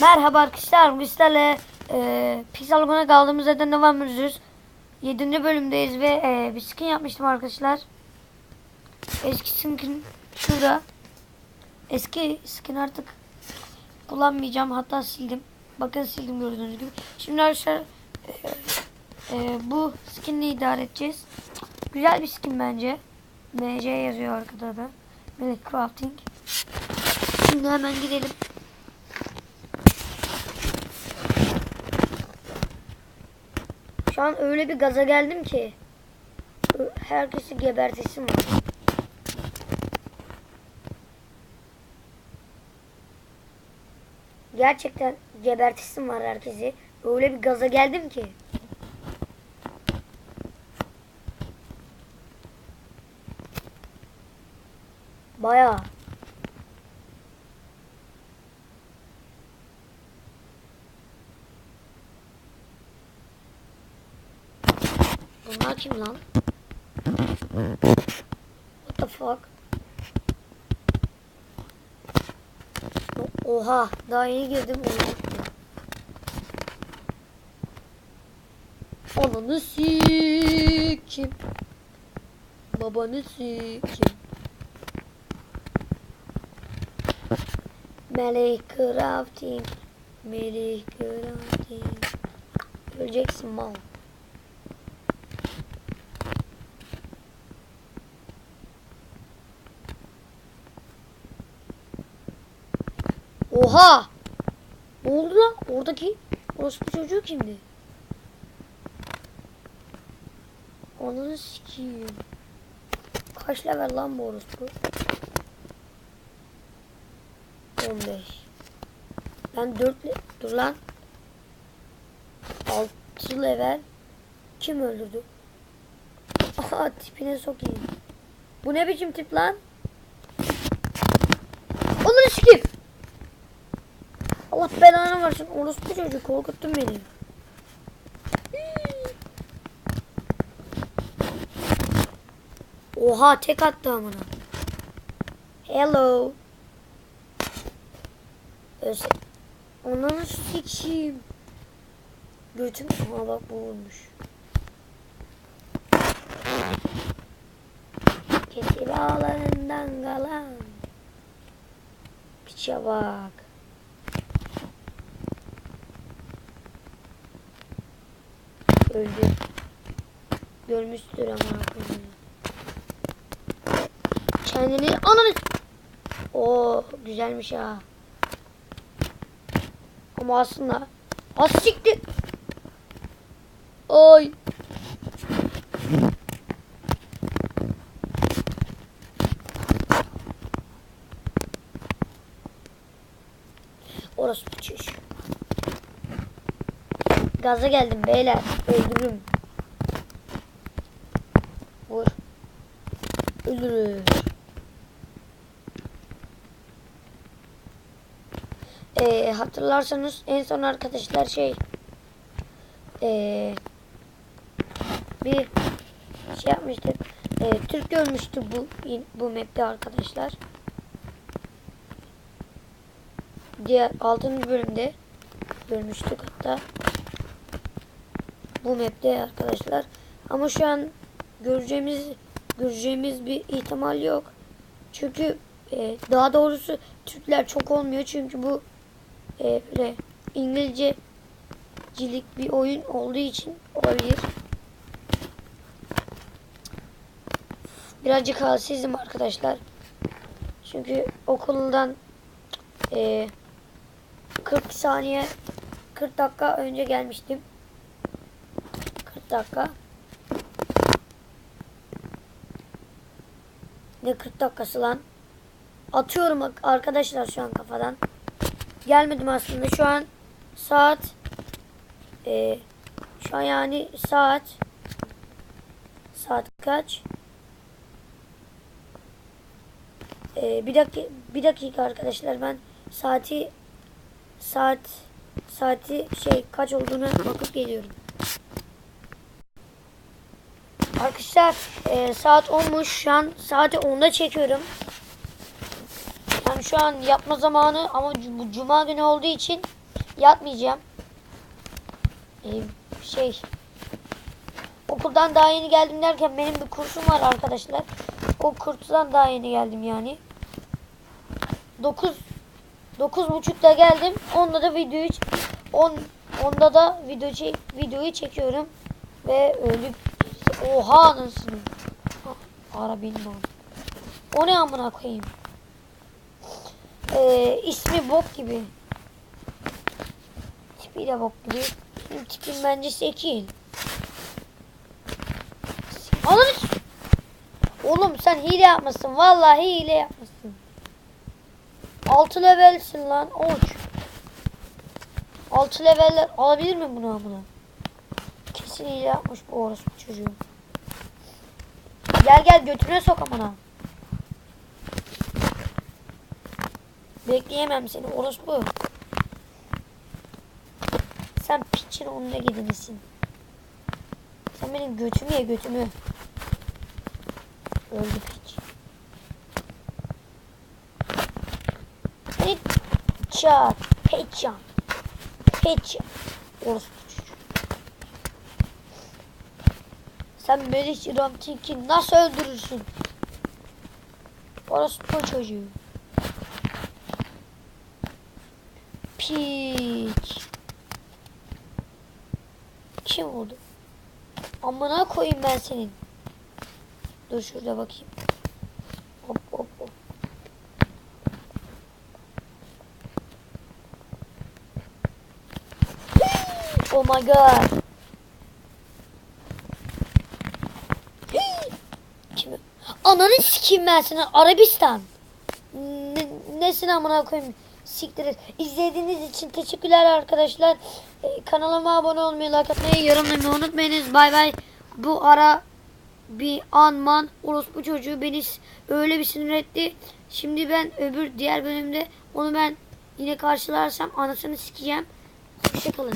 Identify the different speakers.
Speaker 1: Merhaba arkadaşlar. Bugün sizlerle e, Pixel kaldığımız yerden devam ediyoruz. 7. bölümdeyiz ve e, bir skin yapmıştım arkadaşlar. Eski skin şurada. Eski skin artık kullanmayacağım. Hatta sildim. Bakın sildim gördüğünüz gibi. Şimdi arkadaşlar e, e, bu skinle idare edeceğiz. Güzel bir skin bence. MC yazıyor arkada da. Melek Crafting. Şimdi hemen gidelim. Şu an öyle bir gaza geldim ki herkesi gebertesim var. Gerçekten gebertesim var herkesi. Öyle bir gaza geldim ki. Bayağı. Bunlar kim lan? What the fuck? Oha, daha yeni girdim onu. Ananı sikim. Babanı sikim. Melih crafting. Melih crafting. Öleceksin mal. Oha! Ne oldu lan? Oradaki orospu çocuğu kimdi? Ananı sikiyim. Kaç level lan bu orospu? 15. Ben 4 le Dur lan. 6 level. Kim öldürdü? Aha tipine sokayım. Bu ne biçim tip lan? Belanı versin. Orospu çocuğu korkuttun beni. Oha tek attı amına. Hello. Öse. Ananı sikeyim. Götüm. Aha bak bu vurmuş. Kesil ağlarından kalan. Piçe bak. Öldü. Görmüştür ama. Kendini ananı O güzelmiş ha. Ama aslında az siktir. Oy. Orası bir çocuk. Gaza geldim beyler. Öldürürüm. Vur. Öldürür. Ee, hatırlarsanız en son arkadaşlar şey ee, bir şey yapmıştık. Ee, Türk görmüştü bu bu map'te arkadaşlar. Diğer 6. bölümde görmüştük hatta bu map'te arkadaşlar. Ama şu an göreceğimiz göreceğimiz bir ihtimal yok. Çünkü e, daha doğrusu Türkler çok olmuyor çünkü bu e, böyle İngilizce cilik bir oyun olduğu için olabilir. Birazcık halsizim arkadaşlar. Çünkü okuldan e, 40 saniye 40 dakika önce gelmiştim. 40 dakika. Ne 40 dakikası lan? Atıyorum arkadaşlar şu an kafadan. Gelmedim aslında şu an saat e, şu an yani saat saat kaç? E, bir dakika bir dakika arkadaşlar ben saati saat saati şey kaç olduğunu bakıp geliyorum. Arkadaşlar e, saat 10'muş şu an saati 10'da çekiyorum. Yani şu an yapma zamanı ama bu cuma günü olduğu için yatmayacağım. Ee, şey okuldan daha yeni geldim derken benim bir kursum var arkadaşlar. O kursdan daha yeni geldim yani. 9 9 buçukta geldim. Onda da videoyu 10 onda da video videoyu çekiyorum ve ölüp oha anasını. Ha, Ara benim abi. O ne amına koyayım? Ee, ismi bok gibi. Tipi de bok gibi. Benim tipim bence sekil. S- Oğlum sen hile yapmışsın. Vallahi hile yapmışsın. 6 levelsin lan. Oç. 6 leveller alabilir mi bunu amına? Kesin hile yapmış bu orospu çocuğu. Gel gel götüne sok. Bekleyemem seni orospu. Sen piçin onunla gidinisin. Sen benim götümü ye götümü. Öldü piç. Headshot. Headshot. Headshot. Orospu çocuğu. Sen Melih Ramtik'i nasıl öldürürsün? Orospu çocuğu. Piç. Kim oldu? Amına koyayım ben senin. Dur şurada bakayım. Hop hop hop. Oh my god. Ananı sikeyim ben seni Arabistan. Ne, nesin amına koyayım? Siktir. İzlediğiniz için teşekkürler arkadaşlar. Ee, kanalıma abone olmayı, like atmayı, yorumlamayı unutmayınız. Bay bay. Bu ara bir anman orospu çocuğu beni öyle bir sinir etti. Şimdi ben öbür diğer bölümde onu ben yine karşılarsam anasını sikeceğim. Hoşçakalın.